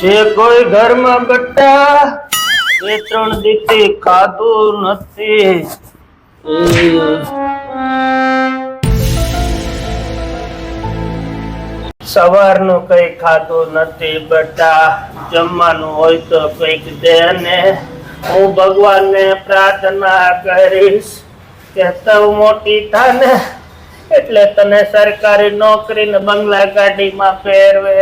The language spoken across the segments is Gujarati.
છે કોઈ ઘરમાં બટ્ટા બે ત્રણ દીકરી ખાધું નથી. સવારનું કઈ ખાધું નથી બટા જમવાનું હોય તો કંઈક દે ને. હું ભગવાનને પ્રાર્થના કરીશ કે તવ મોટી થાને. એટલે તને સરકારી નોકરી ને બંગલા ગાડીમાં ફેરવે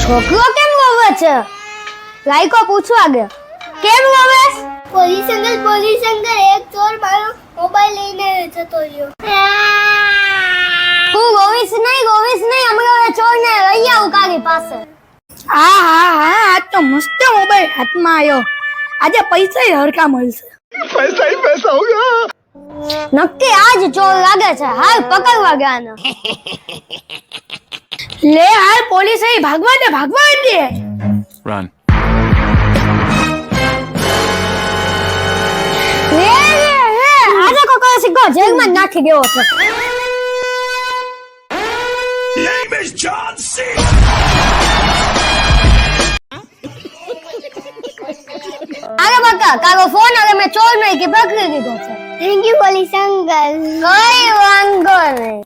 છોકરો કેમ બોલે છે? લાઈકો પૂછવા ગયો કેમ પોલીસ અંકલ પોલીસ અંકલ એક ચોર મારો મોબાઈલ લઈને જતો રહ્યો. હું ગોવિસ નહીં ગોવિસ નહીં. હમણાં ચોર ને લઈ આવું કાલી પાસે. હા હા હા આજ તો મસ્ત મોબાઈલ હાથમાં આવ્યો આજે પૈસા હરકા મળશે નક્કી આજ ચોર લાગે છે. હાલ પકડવા ગયા લે હાલ પોલીસ ભાગવા દે ભાગવા દે. Run. આજે કોકો સિક્કો જેલમાં નાખી દેવો છે. અરે બકા કારો ફોન અરે મેં ચોર નહીં કે પકડી દીધો છે. થેન્ક યુ પોલીસ અંકલ કોઈ વાંધો નહીં.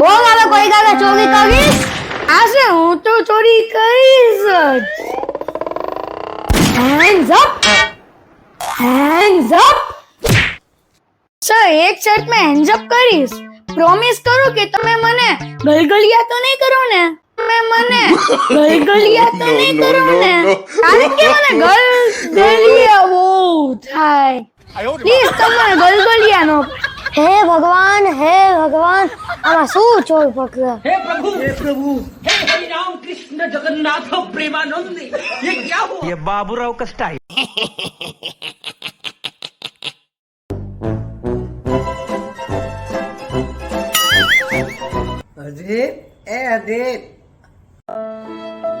બોલ હવે કોઈ કાલે ચોરી કરીશ? આશે હું તો ચોરી કરીશ હેન્ડ્સ અપ હેન્ડ્સ અપ એક શર્ટમાં હેન્ડ્સ અપ કરીશ પ્રોમિસ કરો કે તમે મને ગલગલિયા તો નહીં કરો ને તમે મને ગલગલિયા તો નહીં કરો ને કારણ કે મને ગલગલિયા બહુ થાય પ્લીઝ તમે ગલગલિયા નો હે ભગવાન હે ભગવાન આમાં શું ચોર પકડે हे प्रभु हे प्रभु हे हरि राम कृष्ण जगन्नाथ प्रेमानंद ये क्या हुआ ये बाबूराव का स्टाइल અધીર એ અધીર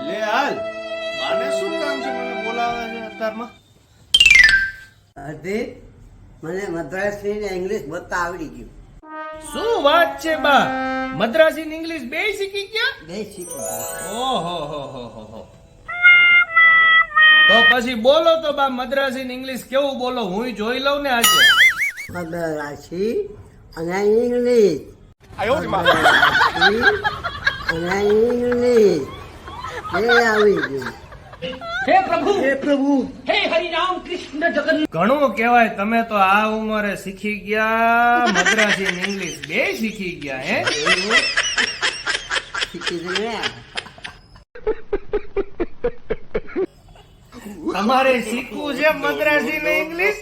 લે હાલ માને શું કામ છે મને બોલાવે છે અત્યારમાં? અધીર મને મદ્રાસી ને ઇંગ્લિશ બતા આવડી ગયું. શું વાત છે બા? મદ્રાસી ને ઇંગ્લિશ બે શીખી ગયા? બે શીખી. ઓહો હો હો હો હો. તો પછી બોલો તો બા મદ્રાસી ને ઇંગ્લિશ કેવું બોલો? હું જોઈ લઉં ને આજે. મદ્રાસી અને ઇંગ્લિશ 哎呦我的妈！હે પ્રભુ હે પ્રભુ હે હરિરામ કૃષ્ણ જગન ઘણું કહેવાય તમે તો આ ઉંમરે શીખી ગયા મદ્રાસી ઇંગ્લિશ બે શીખી ગયા હે? તમારે શીખવું છે મદ્રાસી ને ઇંગ્લિશ?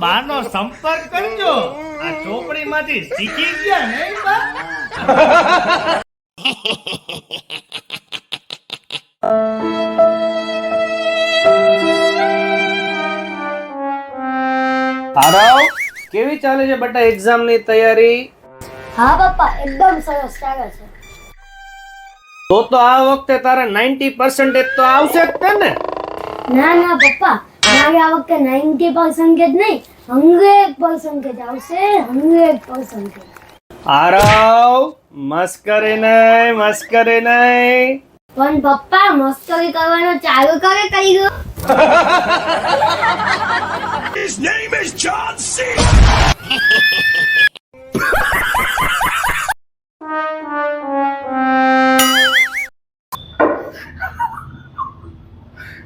બાનો સંપર્ક કરજો. આ ચોપડી માંથી શીખી ગયા ને બા? કેવી ચાલે છે બટા એક્ઝામની તૈયારી? હા પપ્પા એકદમ સરસ ચાલે છે. તો તો આ વખતે તારે 90% તો આવશે જ ને? ના ના પપ્પા મારે આ વખતે નાઇન્ટી પર્સન્ટેજ નહીં હંડ્રેડ પર્સન્ટેજ આવશે હંડ્રેડ પર્સન્ટેજ હારાવ મસ્કરી નહીં મસ્કરી નહીં પણ પપ્પા મસ્કરી કરવાનો ચાલુ કરે કઈ ગયો?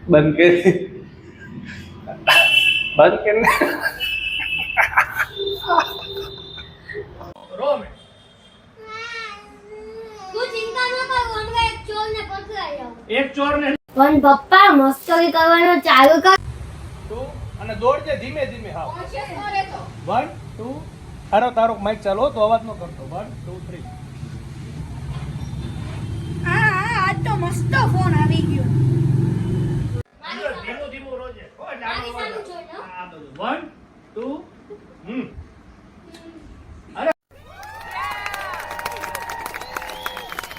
બંધ કરી બંધ કરીને તું ચિંતા ન કર. પકડાઈ આવું. એક ચોર ને પણ પપ્પા મસ્કરી કરવાનો ચાલુ કર. તું અને દોડજે ધીમે ધીમે હા. One two. તારો તારો માઇક ચાલો તો અવાજ ન કરતો. One two three. હા હા આજ તો મસ્ત ફોન આવી ગયો. ડાબા લો. આ બધું. વન ટુ હમ.